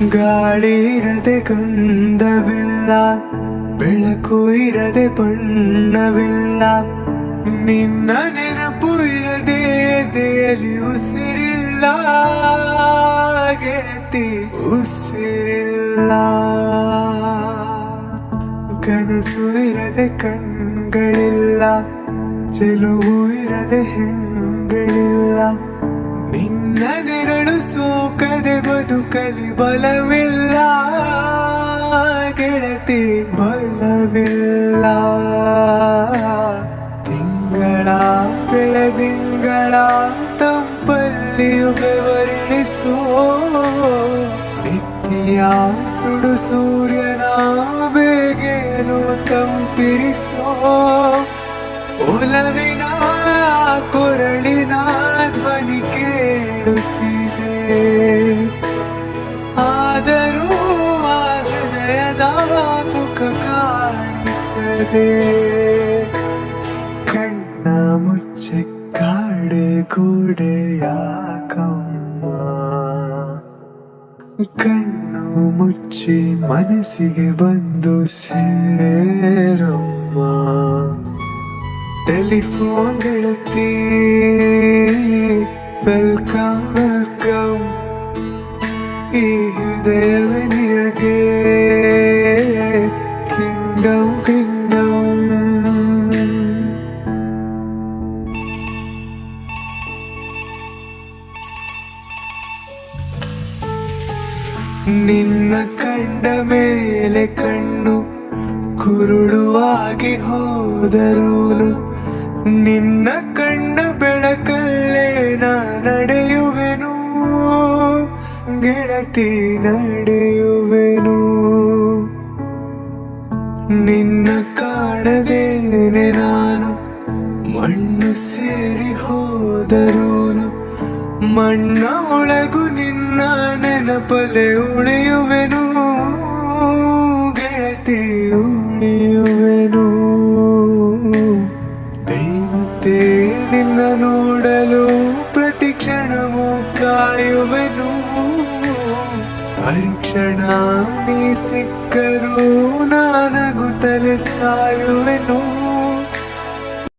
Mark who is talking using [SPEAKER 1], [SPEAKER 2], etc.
[SPEAKER 1] ಗಾಳಿ ಇರದೆ ಗಂಧವಿಲ್ಲ, ಬೆಳಕು ಇರದೆ ಬಣ್ಣವಿಲ್ಲ. ನಿನ್ನ ನೆನಪು ಇರದೆ ದೇಲಿ ಉಸಿರಿಲ್ಲ ಗೆಳತಿ ಉಸಿರಿಲ್ಲ. ಕನಸು ಇರದೆ ಕಣ್ಗಳಿಲ್ಲ, ಚೆಲುವು ಇರದೆ ಹೆಣ್ಣುಗಳಿಲ್ಲ ನಿನ್ನ ನೆರಳು ಸೋಕದೆ ಬದುಕಲಿ ಬಲವಿಲ್ಲ ಗೆಳತಿ ಬಲವಿಲ್ಲ. ತಿಂಗಳ ಬೆಳದಿಂಗಳ ತಂಪಲ್ಲಿಯು ಬೆವರಿಳಿಸೋ ನಿತ್ಯ ಸುಡು ಸೂರ್ಯನ ಬೇಗೇನು ತಂಪಿರಿಸೋ. ಒಲವಿನ ಮುಖ ಕಾಣಿಸದೆ ಕಣ್ಣ ಮುಚ್ಚೆ ಕಾಡೆ ಗೂಡೆ ಯಾಕಮ್ಮ ಕಣ್ಣು ಮುಚ್ಚಿ ಮನಸ್ಸಿಗೆ ಬಂದು ಸೇರಮ್ಮ ಟೆಲಿಫೋನ್ ಗೆಳತಿ ವೆಲ್ಕಮ್ ವೆಲ್ಕಮ್ ಈ ಹೃದಯವೇ ಕಿಂಗಮ್ ಕಿಂಗಮ್ ನಿನ್ನ ಕಂಡ ಮೇಲೆ ಕಣ್ಣು ಕುರುಡುವಾಗಿ ಹೋದರೂನು ನಿನ್ನ ಕಂಡ ಬೆಳಕಲ್ಲೇ ನಾ ನಡೆಯುವೆನು ಗೆಳತಿ ನಡೆಯುವೆನು ನಿನ್ನ ಕಾಣದೇನೆ ನಾನು. ಮಣ್ಣು ಸೇರಿ ಹೋದರೂನು. ಮಣ್ಣ ಒಳಗು ನಿನ್ನ ನೆನಪಲೆ ಉಳಿಯುವೆನು ಗೆಳತಿ ಉಳಿಯುವೆನು ದೈವತೇ ನಿನ್ನ ನೋಡಲು ಪ್ರತಿ ಕ್ಷಣವೂ ಕಾಯುವೆನು. ಪರೀಕ್ಷಣ ನೀ ಸಿಕ್ಕರೂ ನಾನಗುತ್ತಲೆ ಸಾಯುವೆನು.